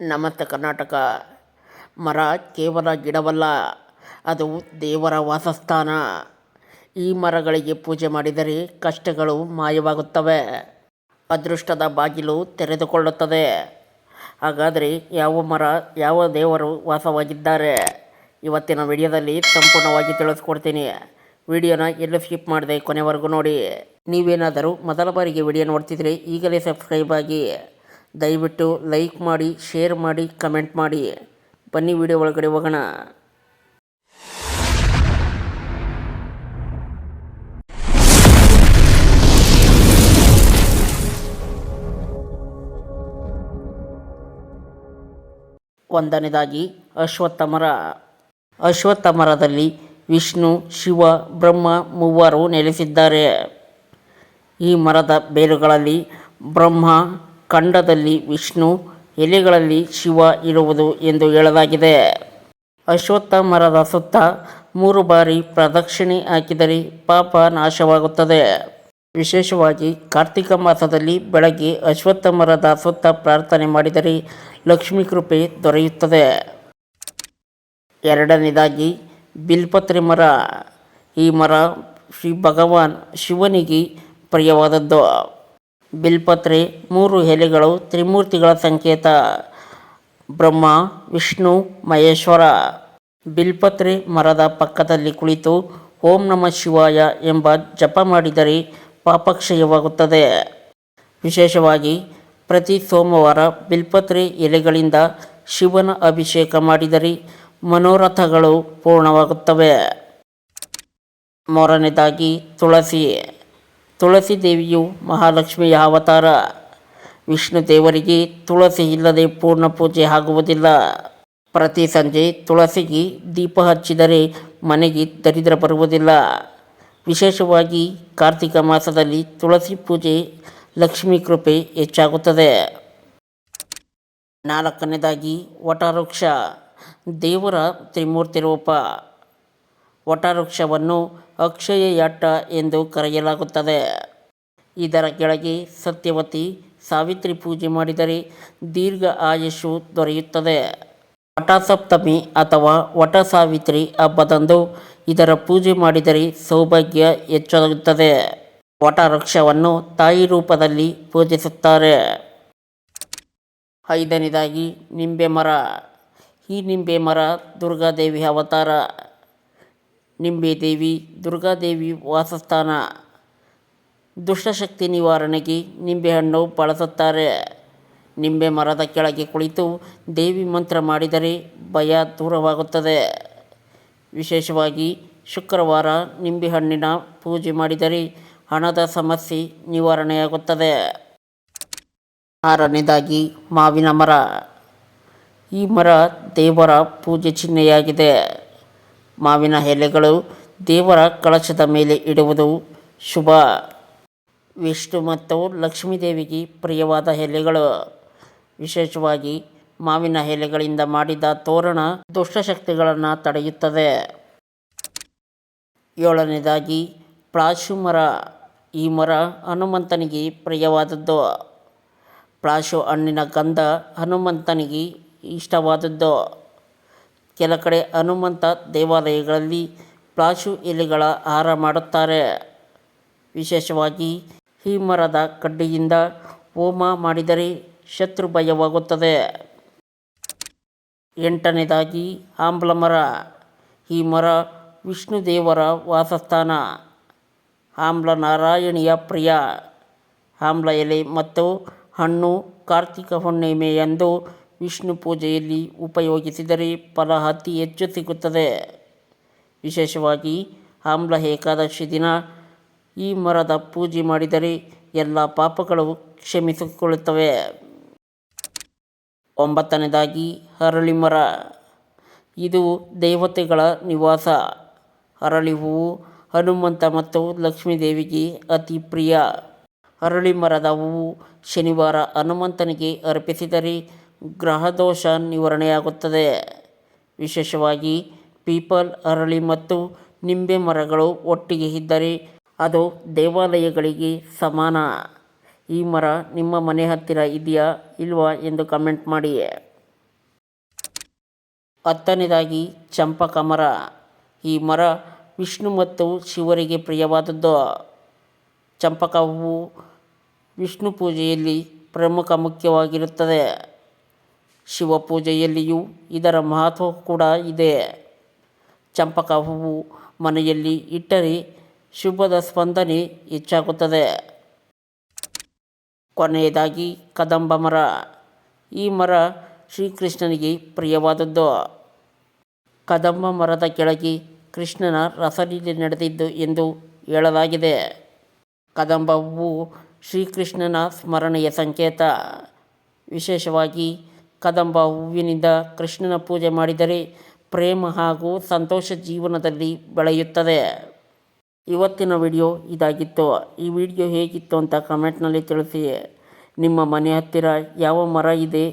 ನಮಸ್ತೆ ಕರ್ನಾಟಕ. ಮರ, ಕೇವಲ ಗಿಡವಲ್ಲ, ಅದು ದೇವರ ವಾಸಸ್ಥಾನ. ಈ ಮರಗಳಿಗೆ ಪೂಜೆ ಮಾಡಿದರೆ ಕಷ್ಟಗಳು ಮಾಯವಾಗುತ್ತವೆ. ಅದೃಷ್ಟದ ಬಾಗಿಲು ತೆರೆದುಕೊಳ್ಳುತ್ತದೆ. ಹಾಗಾದರೆ ಯಾವ ಮರ, ಯಾವ ದೇವರು ವಾಸವಾಗಿದ್ದಾರೆ? ಇವತ್ತಿನ ವಿಡಿಯೋದಲ್ಲಿ ಸಂಪೂರ್ಣವಾಗಿ ತಿಳಿಸ್ಕೊಡ್ತೀನಿ. ವಿಡಿಯೋನ ಎಲ್ಲೂ ಸ್ಕಿಪ್ ಮಾಡಿದೆ ಕೊನೆವರೆಗೂ ನೋಡಿ. ನೀವೇನಾದರೂ ಮೊದಲ ಬಾರಿಗೆ ವಿಡಿಯೋ ನೋಡ್ತಿದ್ರೆ ಈಗಲೇ ಸಬ್ಸ್ಕ್ರೈಬ್ ಆಗಿ. ದಯವಿಟ್ಟು ಲೈಕ್ ಮಾಡಿ, ಶೇರ್ ಮಾಡಿ, ಕಮೆಂಟ್ ಮಾಡಿ. ಬನ್ನಿ ವಿಡಿಯೋ ಒಳಗಡೆ ಹೋಗೋಣ. ಒಂದನೇದಾಗಿ ಅಶ್ವತ್ಥಮರ. ಅಶ್ವತ್ಥಮರದಲ್ಲಿ ವಿಷ್ಣು, ಶಿವ, ಬ್ರಹ್ಮ ಮೂವರು ನೆಲೆಸಿದ್ದಾರೆ. ಈ ಮರದ ಬೇರುಗಳಲ್ಲಿ ಬ್ರಹ್ಮ ಖಂಡದಲ್ಲಿ ವಿಷ್ಣು, ಎಲೆಗಳಲ್ಲಿ ಶಿವ ಇರುವುದು ಎಂದು ಹೇಳಲಾಗಿದೆ. ಅಶ್ವತ್ಥ ಮರದ ಸುತ್ತ ಮೂರು ಬಾರಿ ಪ್ರದಕ್ಷಿಣೆ ಹಾಕಿದರೆ ಪಾಪ ನಾಶವಾಗುತ್ತದೆ. ವಿಶೇಷವಾಗಿ ಕಾರ್ತಿಕ ಮಾಸದಲ್ಲಿ ಬೆಳಗ್ಗೆ ಅಶ್ವತ್ಥ ಮರದ ಸುತ್ತ ಪ್ರಾರ್ಥನೆ ಮಾಡಿದರೆ ಲಕ್ಷ್ಮೀ ಕೃಪೆ ದೊರೆಯುತ್ತದೆ. ಎರಡನೇದಾಗಿ ಬಿಲ್ಪತ್ರೆ ಮರ. ಈ ಮರ ಶ್ರೀ ಭಗವಾನ್ ಶಿವನಿಗೆ ಪ್ರಿಯವಾದದ್ದು. ಬಿಲ್ಪತ್ರೆ, ಮೂರು ಎಲೆಗಳು ತ್ರಿಮೂರ್ತಿಗಳ ಸಂಕೇತ, ಬ್ರಹ್ಮ, ವಿಷ್ಣು, ಮಹೇಶ್ವರ. ಬಿಲ್ಪತ್ರೆ ಮರದ ಪಕ್ಕದಲ್ಲಿ ಕುಳಿತು ಓಂ ನಮ ಶಿವಾಯ ಎಂಬ ಜಪ ಮಾಡಿದರೆ ಪಾಪಕ್ಷಯವಾಗುತ್ತದೆ. ವಿಶೇಷವಾಗಿ, ಪ್ರತಿ ಸೋಮವಾರ ಬಿಲ್ಪತ್ರೆ ಎಲೆಗಳಿಂದ ಶಿವನ ಅಭಿಷೇಕ ಮಾಡಿದರೆ ಮನೋರಥಗಳು ಪೂರ್ಣವಾಗುತ್ತವೆ. ಮೂರನೇದಾಗಿ, ತುಳಸಿ. ತುಳಸಿ ದೇವಿಯು ಮಹಾಲಕ್ಷ್ಮಿಯ ಅವತಾರ. ವಿಷ್ಣು ದೇವರಿಗೆ ತುಳಸಿ ಇಲ್ಲದೆ ಪೂರ್ಣ ಪೂಜೆ ಆಗುವುದಿಲ್ಲ. ಪ್ರತಿ ಸಂಜೆ ತುಳಸಿಗೆ ದೀಪ ಹಚ್ಚಿದರೆ ಮನೆಗೆ ದರಿದ್ರ ಬರುವುದಿಲ್ಲ. ವಿಶೇಷವಾಗಿ ಕಾರ್ತಿಕ ಮಾಸದಲ್ಲಿ ತುಳಸಿ ಪೂಜೆ ಲಕ್ಷ್ಮಿ ಕೃಪೆ ಹೆಚ್ಚಾಗುತ್ತದೆ. ನಾಲ್ಕನೇದಾಗಿ ವಟವೃಕ್ಷ. ದೇವರ ತ್ರಿಮೂರ್ತಿ ರೂಪ. ವಟವೃಕ್ಷವನ್ನು ಅಕ್ಷಯ ಯಾಟ ಎಂದು ಕರೆಯಲಾಗುತ್ತದೆ. ಇದರ ಕೆಳಗೆ ಸತ್ಯವತಿ ಸಾವಿತ್ರಿ ಪೂಜೆ ಮಾಡಿದರೆ ದೀರ್ಘ ಆಯಸ್ಸು ದೊರೆಯುತ್ತದೆ. ವಟಸಪ್ತಮಿ ಅಥವಾ ವಟ ಸಾವಿತ್ರಿ ಹಬ್ಬದಂದು ಇದರ ಪೂಜೆ ಮಾಡಿದರೆ ಸೌಭಾಗ್ಯ ಹೆಚ್ಚಾಗುತ್ತದೆ. ವಟವೃಕ್ಷವನ್ನು ತಾಯಿ ರೂಪದಲ್ಲಿ ಪೂಜಿಸುತ್ತಾರೆ. ಐದನೇದಾಗಿ ನಿಂಬೆ ಮರ. ಈ ನಿಂಬೆ ಮರ ದುರ್ಗಾದೇವಿ ಅವತಾರ. ನಿಂಬೆ ದೇವಿ ದುರ್ಗಾದೇವಿ ವಾಸಸ್ಥಾನ, ದುಷ್ಟಶಕ್ತಿ ನಿವಾರಣೆಗೆ ನಿಂಬೆಹಣ್ಣು ಬಳಸುತ್ತಾರೆ. ನಿಂಬೆ ಮರದ ಕೆಳಗೆ ಕುಳಿತು ದೇವಿ ಮಂತ್ರ ಮಾಡಿದರೆ ಭಯ ದೂರವಾಗುತ್ತದೆ. ವಿಶೇಷವಾಗಿ ಶುಕ್ರವಾರ ನಿಂಬೆಹಣ್ಣಿನ ಪೂಜೆ ಮಾಡಿದರೆ ಹಣದ ಸಮಸ್ಯೆ ನಿವಾರಣೆಯಾಗುತ್ತದೆ. ಆರನೇದಾಗಿ ಮಾವಿನ ಮರ. ಈ ಮರ ದೇವರ ಪೂಜೆ ಚಿಹ್ನೆಯಾಗಿದೆ. ಮಾವಿನ ಎಲೆಗಳು ದೇವರ ಕಳಶದ ಮೇಲೆ ಇಡುವುದು ಶುಭ. ವಿಷ್ಣು ಮತ್ತು ಲಕ್ಷ್ಮೀದೇವಿಗೆ ಪ್ರಿಯವಾದ ಎಲೆಗಳು. ವಿಶೇಷವಾಗಿ ಮಾವಿನ ಎಲೆಗಳಿಂದ ಮಾಡಿದ ತೋರಣ ದುಷ್ಟಶಕ್ತಿಗಳನ್ನು ತಡೆಯುತ್ತದೆ. ಏಳನೇದಾಗಿ ಪ್ಲಾಶು ಮರ ಈ ಮರ ಹನುಮಂತನಿಗೆ ಪ್ರಿಯವಾದದ್ದು. ಪ್ಲಾಶು ಹಣ್ಣಿನ ಗಂಧ ಹನುಮಂತನಿಗೆ ಇಷ್ಟವಾದದ್ದು. ಕೆಲ ಕಡೆ ಹನುಮಂತ ದೇವಾಲಯಗಳಲ್ಲಿ ಪ್ಲಾಶು ಎಲೆಗಳ ಹಾರ ಮಾಡುತ್ತಾರೆ. ವಿಶೇಷವಾಗಿ ಈ ಮರದ ಕಡ್ಡಿಯಿಂದ ಹೋಮ ಮಾಡಿದರೆ ಶತ್ರು ಭಯವಾಗುತ್ತದೆ. ಎಂಟನೇದಾಗಿ ಆಂಬ್ಲ ಮರ ಈ ಮರ ವಿಷ್ಣು ದೇವರ ವಾಸಸ್ಥಾನ ಆಮ್ಲ ನಾರಾಯಣಿಯ ಪ್ರಿಯ. ಆಮ್ಲ ಎಲೆ ಮತ್ತು ಹಣ್ಣು ಕಾರ್ತಿಕ ಹುಣ್ಣಿಮೆಯಂದು ವಿಷ್ಣು ಪೂಜೆಯಲ್ಲಿ ಉಪಯೋಗಿಸಿದರೆ ಫಲ ಅತಿ ಹೆಚ್ಚು ಸಿಗುತ್ತದೆ. ವಿಶೇಷವಾಗಿ ಆಮ್ಲ ಏಕಾದಶಿ ದಿನ ಈ ಮರದ ಪೂಜೆ ಮಾಡಿದರೆ ಎಲ್ಲ ಪಾಪಗಳು ಕ್ಷಮಿಸಿಕೊಳ್ಳುತ್ತವೆ. ಒಂಬತ್ತನೇದಾಗಿ ಹರಳಿ ಮರ. ಇದು ದೇವತೆಗಳ ನಿವಾಸ. ಅರಳಿ ಹೂವು ಹನುಮಂತ ಮತ್ತು ಲಕ್ಷ್ಮೀದೇವಿಗೆ ಅತಿ ಪ್ರಿಯ. ಅರಳಿ ಮರದ ಹೂವು ಶನಿವಾರ ಹನುಮಂತನಿಗೆ ಅರ್ಪಿಸಿದರೆ ಗ್ರಹದೋಷ ನಿವಾರಣೆಯಾಗುತ್ತದೆ. ವಿಶೇಷವಾಗಿ ಪೀಪಲ್, ಅರಳಿ ಮತ್ತು ನಿಂಬೆ ಮರಗಳು ಒಟ್ಟಿಗೆ ಇದ್ದರೆ ಅದು ದೇವಾಲಯಗಳಿಗೆ ಸಮಾನ. ಈ ಮರ ನಿಮ್ಮ ಮನೆ ಹತ್ತಿರ ಇದೆಯಾ ಇಲ್ವಾ ಎಂದು ಕಮೆಂಟ್ ಮಾಡಿ. ಹತ್ತನೇದಾಗಿ ಚಂಪಕ ಮರ. ಈ ಮರ ವಿಷ್ಣು ಮತ್ತು ಶಿವರಿಗೆ ಪ್ರಿಯವಾದದ್ದು. ಚಂಪಕ ಹೂವು ವಿಷ್ಣು ಪೂಜೆಯಲ್ಲಿ ಪ್ರಮುಖ ಮುಖ್ಯವಾಗಿರುತ್ತದೆ. ಶಿವ ಪೂಜೆಯಲ್ಲಿಯೂ ಇದರ ಮಹತ್ವ ಕೂಡ ಇದೆ. ಚಂಪಕ ಹೂವು ಮನೆಯಲ್ಲಿ ಇಟ್ಟರೆ ಶುಭದ ಸ್ಪಂದನೆ ಹೆಚ್ಚಾಗುತ್ತದೆ. ಕೊನೆಯದಾಗಿ ಕದಂಬ ಮರ. ಈ ಮರ ಶ್ರೀಕೃಷ್ಣನಿಗೆ ಪ್ರಿಯವಾದದ್ದು. ಕದಂಬ ಮರದ ಕೆಳಗೆ ಕೃಷ್ಣನ ರಸಲೀಲೆ ನಡೆದಿದ್ದು ಎಂದು ಹೇಳಲಾಗಿದೆ. ಕದಂಬ ಹೂವು ಶ್ರೀಕೃಷ್ಣನ ಸ್ಮರಣೆಯ ಸಂಕೇತ. ವಿಶೇಷವಾಗಿ ಕದಂಬ ಹೂವಿನಿಂದ ಕೃಷ್ಣನ ಪೂಜೆ ಮಾಡಿದರೆ ಪ್ರೇಮ ಹಾಗೂ ಸಂತೋಷ ಜೀವನದಲ್ಲಿ ಬೆಳೆಯುತ್ತದೆ. ಇವತ್ತಿನ ವಿಡಿಯೋ ಇದಾಗಿತ್ತು. ಈ ವಿಡಿಯೋ ಹೇಗಿತ್ತು ಅಂತ ಕಮೆಂಟ್ನಲ್ಲಿ ತಿಳಿಸಿ. ನಿಮ್ಮ ಮನೆ ಹತ್ತಿರ ಯಾವ ಮರ ಇದೆ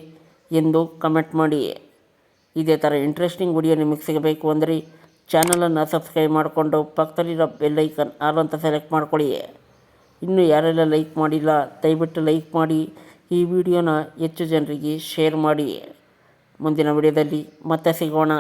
ಎಂದು ಕಮೆಂಟ್ ಮಾಡಿ. ಇದೇ ಥರ ಇಂಟ್ರೆಸ್ಟಿಂಗ್ ವಿಡಿಯೋ ನಿಮಗೆ ಸಿಗಬೇಕು ಅಂದರೆ ಚಾನಲನ್ನು ಸಬ್ಸ್ಕ್ರೈಬ್ ಮಾಡಿಕೊಂಡು ಪಕ್ಕದಲ್ಲಿರೋ ಬೆಲ್ಲೈಕನ್ ಆಲ್ ಅಂತ ಸೆಲೆಕ್ಟ್ ಮಾಡ್ಕೊಳ್ಳಿ. ಇನ್ನೂ ಯಾರೆಲ್ಲ ಲೈಕ್ ಮಾಡಿಲ್ಲ, ದಯವಿಟ್ಟು ಲೈಕ್ ಮಾಡಿ. ಈ ವಿಡಿಯೋನ ಹೆಚ್ಚು ಜನರಿಗೆ ಶೇರ್ ಮಾಡಿ ಮುಂದಿನ ವಿಡಿಯೋದಲ್ಲಿ ಮತ್ತೆ ಸಿಗೋಣ.